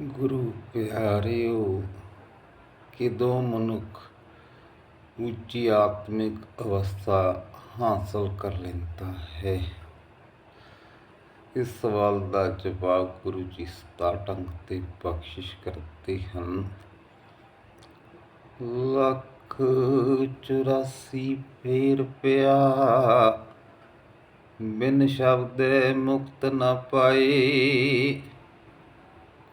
ਗੁਰੂ ਪਿਆਰਿਓ, ਕਿਦੋਂ ਮਨੁੱਖ ਉੱਚੀ ਆਤਮਿਕ ਅਵਸਥਾ ਹਾਸਲ ਕਰ ਲੈਂਦਾ ਹੈ? ਇਸ ਸਵਾਲ ਦਾ ਜਵਾਬ ਗੁਰੂ ਜੀ ਸਦਾ ਢੰਗ ਤੇ ਬਖਸ਼ਿਸ਼ ਕਰਦੇ ਹਨ। ਲੱਖ 84 ਫੇਰ ਪਿਆ ਬਿਨ ਸ਼ਬਦ ਮੁਕਤ ਨਾ ਪਾਈ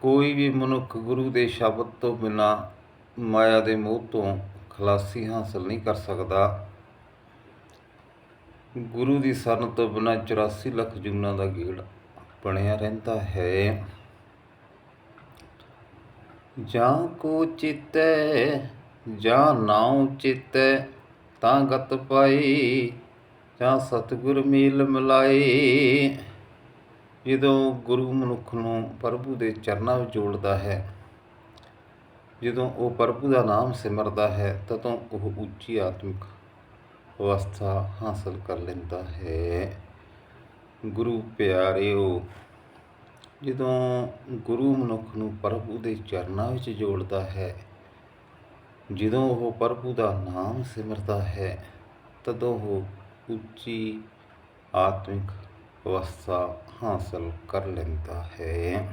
ਕੋਈ ਵੀ ਮਨੁੱਖ ਗੁਰੂ ਦੇ ਸ਼ਬਦ ਤੋਂ ਬਿਨਾ ਮਾਇਆ ਦੇ ਮੋਹ ਤੋਂ ਖਲਾਸੀ ਹਾਸਲ ਨਹੀਂ ਕਰ ਸਕਦਾ। ਗੁਰੂ ਦੀ ਸਰਨ ਤੋਂ ਬਿਨਾ 84 ਲੱਖ ਜੂਨਾਂ ਦਾ ਗੇੜ ਬਣਿਆ ਰਹਿੰਦਾ ਹੈ। ਜਾਂ ਕੋ ਚਿਤੈ, ਜਾਂ ਨਾਉ ਚਿਤੈ, ਤਾਂ ਗਤ ਪਾਈ, ਜਾਂ ਸਤਿਗੁਰ ਮੇਲ ਮਿਲਾਏ। ਜਦੋਂ ਗੁਰੂ ਮਨੁੱਖ ਨੂੰ ਪ੍ਰਭੂ ਦੇ ਚਰਨਾਂ ਵਿੱਚ ਜੋੜਦਾ ਹੈ, ਜਦੋਂ ਉਹ ਪ੍ਰਭੂ ਦਾ ਨਾਮ ਸਿਮਰਦਾ ਹੈ, ਤਦੋਂ ਉਹ ਉੱਚੀ ਆਤਮਿਕ ਅਵਸਥਾ ਹਾਸਲ ਕਰ ਲੈਂਦਾ ਹੈ। ਗੁਰੂ ਪਿਆਰਿਓ, ਜਦੋਂ ਗੁਰੂ ਮਨੁੱਖ ਨੂੰ ਪ੍ਰਭੂ ਦੇ ਚਰਨਾਂ ਵਿੱਚ ਜੋੜਦਾ ਹੈ, ਜਦੋਂ ਉਹ ਪ੍ਰਭੂ ਦਾ ਨਾਮ ਸਿਮਰਦਾ ਹੈ, ਤਦੋਂ ਉਹ ਉੱਚੀ ਆਤਮਿਕ ਅਵਸਥਾ ਹਾਸਲ ਕਰ ਲੈਂਦਾ ਹੈ।